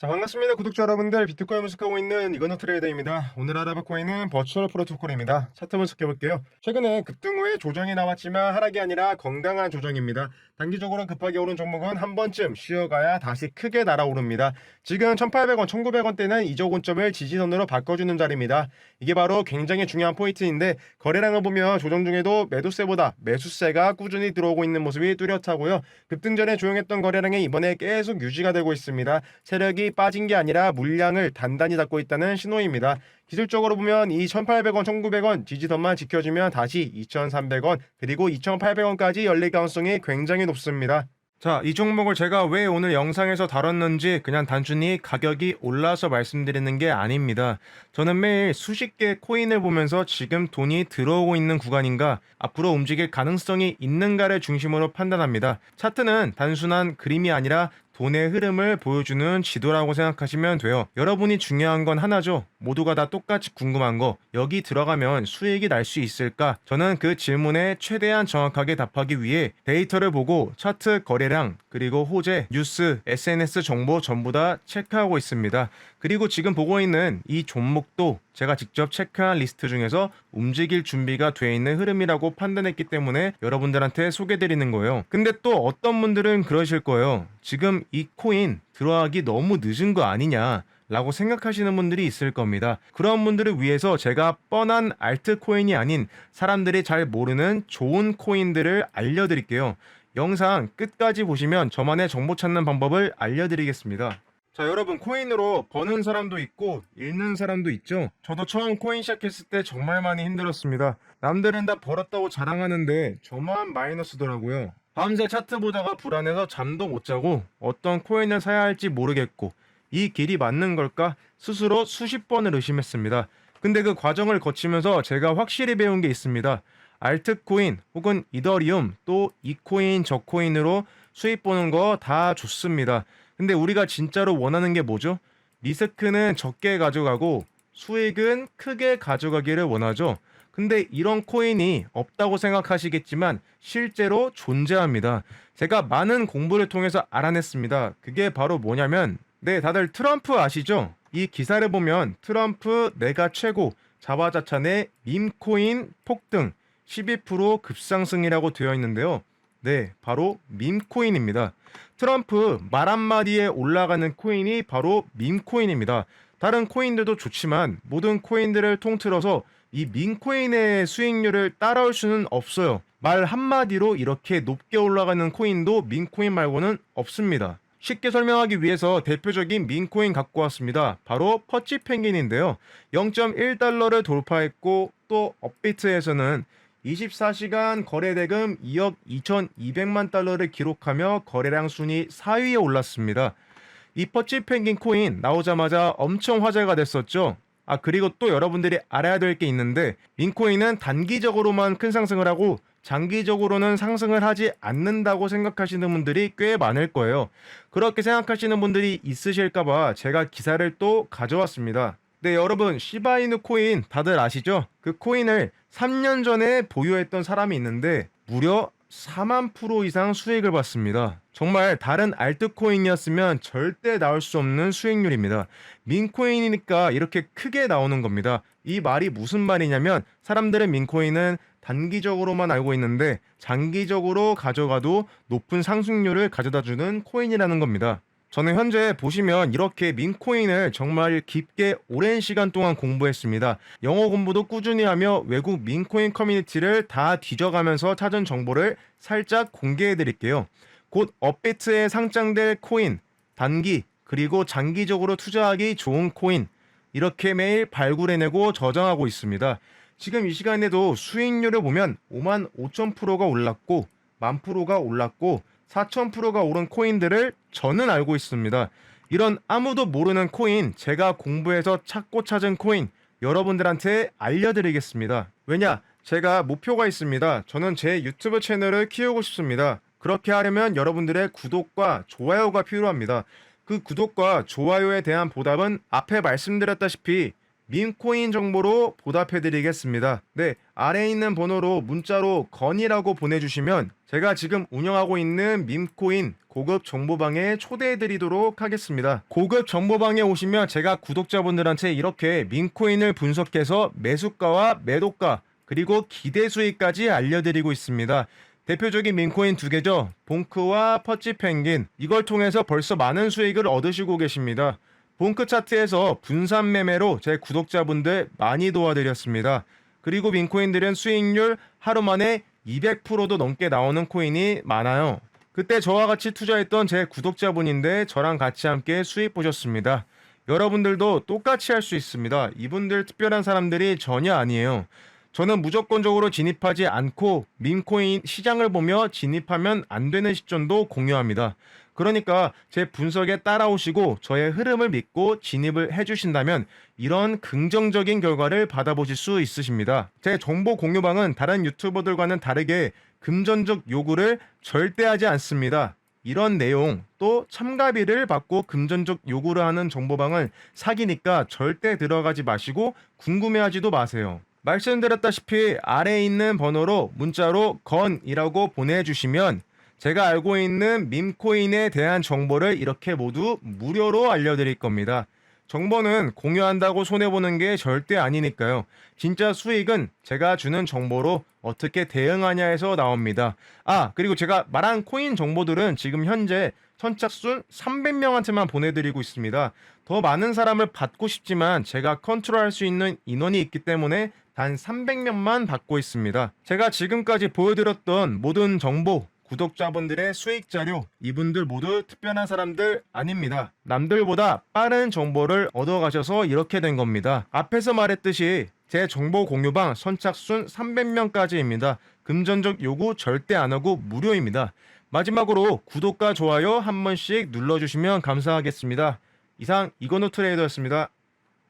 자 반갑습니다 구독자 여러분들. 비트코인 분석하고 있는 이건호 트레이더입니다. 오늘 알아볼 코인은 버추얼 프로토콜입니다. 차트 분석해 볼게요. 최근에 급등 후에 조정이 나왔지만 하락이 아니라 건강한 조정입니다. 단기적으로 급하게 오른 종목은 한 번쯤 쉬어가야 다시 크게 날아오릅니다. 지금 1800원 1900원대는 이적 원점을 지지선으로 바꿔주는 자리입니다. 이게 바로 굉장히 중요한 포인트인데 거래량을 보면 조정 중에도 매도세보다 매수세가 꾸준히 들어오고 있는 모습이 뚜렷하고요. 급등 전에 조용했던 거래량이 이번에 계속 유지가 되고 있습니다. 세력이 빠진 게 아니라 물량을 단단히 잡고 있다는 신호입니다. 기술적으로 보면 이 1,800원, 1,900원 지지선만 지켜주면 다시 2,300원 그리고 2,800원까지 열릴 가능성이 굉장히 높습니다. 자, 이 종목을 제가 왜 오늘 영상에서 다뤘는지 그냥 단순히 가격이 올라서 말씀드리는 게 아닙니다. 저는 매일 수십 개의 코인을 보면서 지금 돈이 들어오고 있는 구간인가, 앞으로 움직일 가능성이 있는가를 중심으로 판단합니다. 차트는 단순한 그림이 아니라 돈의 흐름을 보여주는 지도라고 생각하시면 돼요. 여러분이 중요한 건 하나죠. 모두가 다 똑같이 궁금한 거. 여기 들어가면 수익이 날 수 있을까? 저는 그 질문에 최대한 정확하게 답하기 위해 데이터를 보고 차트 거래량, 그리고 호재, 뉴스, SNS 정보 전부 다 체크하고 있습니다. 그리고 지금 보고 있는 이 종목도 제가 직접 체크한 리스트 중에서 움직일 준비가 돼 있는 흐름이라고 판단했기 때문에 여러분들한테 소개드리는 거예요. 근데 또 어떤 분들은 그러실 거예요. 지금 이 코인 들어가기 너무 늦은 거 아니냐. 라고 생각하시는 분들이 있을 겁니다. 그런 분들을 위해서 제가 뻔한 알트코인이 아닌 사람들이 잘 모르는 좋은 코인들을 알려드릴게요. 영상 끝까지 보시면 저만의 정보 찾는 방법을 알려드리겠습니다. 자 여러분 코인으로 버는 사람도 있고 잃는 사람도 있죠? 저도 처음 코인 시작했을 때 정말 많이 힘들었습니다. 남들은 다 벌었다고 자랑하는데 저만 마이너스더라고요. 밤새 차트 보다가 불안해서 잠도 못 자고 어떤 코인을 사야 할지 모르겠고 이 길이 맞는 걸까? 스스로 수십 번을 의심했습니다. 근데 그 과정을 거치면서 제가 확실히 배운 게 있습니다. 알트코인 혹은 이더리움 또 이 코인 저 코인으로 수익 보는 거 다 좋습니다 근데 우리가 진짜로 원하는 게 뭐죠? 리스크는 적게 가져가고 수익은 크게 가져가기를 원하죠. 근데 이런 코인이 없다고 생각하시겠지만 실제로 존재합니다. 제가 많은 공부를 통해서 알아냈습니다. 그게 바로 뭐냐면 네, 다들 트럼프 아시죠? 이 기사를 보면 트럼프 내가 최고 자화자찬의 밈코인 폭등 12% 급상승이라고 되어 있는데요. 네, 바로 밈코인입니다. 트럼프 말 한마디에 올라가는 코인이 바로 밈코인입니다. 다른 코인들도 좋지만 모든 코인들을 통틀어서 이 밈코인의 수익률을 따라올 수는 없어요. 말 한마디로 이렇게 높게 올라가는 코인도 밈코인 말고는 없습니다. 쉽게 설명하기 위해서 대표적인 밈코인 갖고 왔습니다. 바로 퍼치 펭귄인데요. 0.1달러를 돌파했고 또 업비트에서는 24시간 거래 대금 2억 2,200만 달러를 기록하며 거래량 순위 4위에 올랐습니다. 이 퍼치 펭귄 코인 나오자마자 엄청 화제가 됐었죠. 아 그리고 또 여러분들이 알아야 될 게 있는데 민코인은 단기적으로만 큰 상승을 하고 장기적으로는 상승을 하지 않는다고 생각하시는 분들이 꽤 많을 거예요. 그렇게 생각하시는 분들이 있으실까봐 제가 기사를 또 가져왔습니다. 네, 여러분, 시바이누 코인 다들 아시죠? 그 코인을 3년 전에 보유했던 사람이 있는데 무려 4만 프로 이상 수익을 봤습니다. 정말 다른 알트코인이었으면 절대 나올 수 없는 수익률입니다. 민코인이니까 이렇게 크게 나오는 겁니다. 이 말이 무슨 말이냐면 사람들은 민코인은 단기적으로만 알고 있는데 장기적으로 가져가도 높은 상승률을 가져다 주는 코인이라는 겁니다. 저는 현재 보시면 이렇게 민코인을 정말 깊게 오랜 시간 동안 공부했습니다. 영어 공부도 꾸준히 하며 외국 민코인 커뮤니티를 다 뒤져가면서 찾은 정보를 살짝 공개해 드릴게요. 곧 업비트에 상장될 코인, 단기, 그리고 장기적으로 투자하기 좋은 코인, 이렇게 매일 발굴해내고 저장하고 있습니다. 지금 이 시간에도 수익률을 보면 5만 5천 프로가 올랐고, 만 프로가 올랐고, 4,000%가 오른 코인들을 저는 알고 있습니다. 이런 아무도 모르는 코인, 제가 공부해서 찾고 찾은 코인, 여러분들한테 알려드리겠습니다. 왜냐? 제가 목표가 있습니다. 저는 제 유튜브 채널을 키우고 싶습니다. 그렇게 하려면 여러분들의 구독과 좋아요가 필요합니다. 그 구독과 좋아요에 대한 보답은 앞에 말씀드렸다시피 민코인 정보로 보답해드리겠습니다. 네, 아래에 있는 번호로 문자로 건이라고 보내주시면 제가 지금 운영하고 있는 밈코인 고급 정보방에 초대해드리도록 하겠습니다. 고급 정보방에 오시면 제가 구독자분들한테 이렇게 민코인을 분석해서 매수가와 매도가 그리고 기대 수익까지 알려드리고 있습니다. 대표적인 민코인 두 개죠. 봉크와 퍼치 펭귄. 이걸 통해서 벌써 많은 수익을 얻으시고 계십니다. 봉크 차트에서 분산 매매로 제 구독자분들 많이 도와드렸습니다. 그리고 민코인들은 수익률 하루 만에 200%도 넘게 나오는 코인이 많아요. 그때 저와 같이 투자했던 제 구독자분인데 저랑 같이 함께 수익 보셨습니다. 여러분들도 똑같이 할 수 있습니다. 이분들 특별한 사람들이 전혀 아니에요. 저는 무조건적으로 진입하지 않고 민코인 시장을 보며 진입하면 안 되는 시점도 공유합니다. 그러니까 제 분석에 따라오시고 저의 흐름을 믿고 진입을 해주신다면 이런 긍정적인 결과를 받아보실 수 있으십니다. 제 정보 공유방은 다른 유튜버들과는 다르게 금전적 요구를 절대 하지 않습니다. 이런 내용 또 참가비를 받고 금전적 요구를 하는 정보방은 사기니까 절대 들어가지 마시고 궁금해하지도 마세요. 말씀드렸다시피 아래에 있는 번호로 문자로 건이라고 보내주시면 제가 알고 있는 밈코인에 대한 정보를 이렇게 모두 무료로 알려드릴 겁니다. 정보는 공유한다고 손해보는 게 절대 아니니까요. 진짜 수익은 제가 주는 정보로 어떻게 대응하냐에서 나옵니다. 아, 그리고 제가 말한 코인 정보들은 지금 현재 선착순 300명한테만 보내드리고 있습니다. 더 많은 사람을 받고 싶지만 제가 컨트롤할 수 있는 인원이 있기 때문에 단 300명만 받고 있습니다. 제가 지금까지 보여드렸던 모든 정보, 구독자분들의 수익 자료, 이분들 모두 특별한 사람들 아닙니다. 남들보다 빠른 정보를 얻어가셔서 이렇게 된 겁니다. 앞에서 말했듯이 제 정보 공유방 선착순 300명까지입니다. 금전적 요구 절대 안 하고 무료입니다. 마지막으로 구독과 좋아요 한 번씩 눌러주시면 감사하겠습니다. 이상 이건우 트레이더였습니다.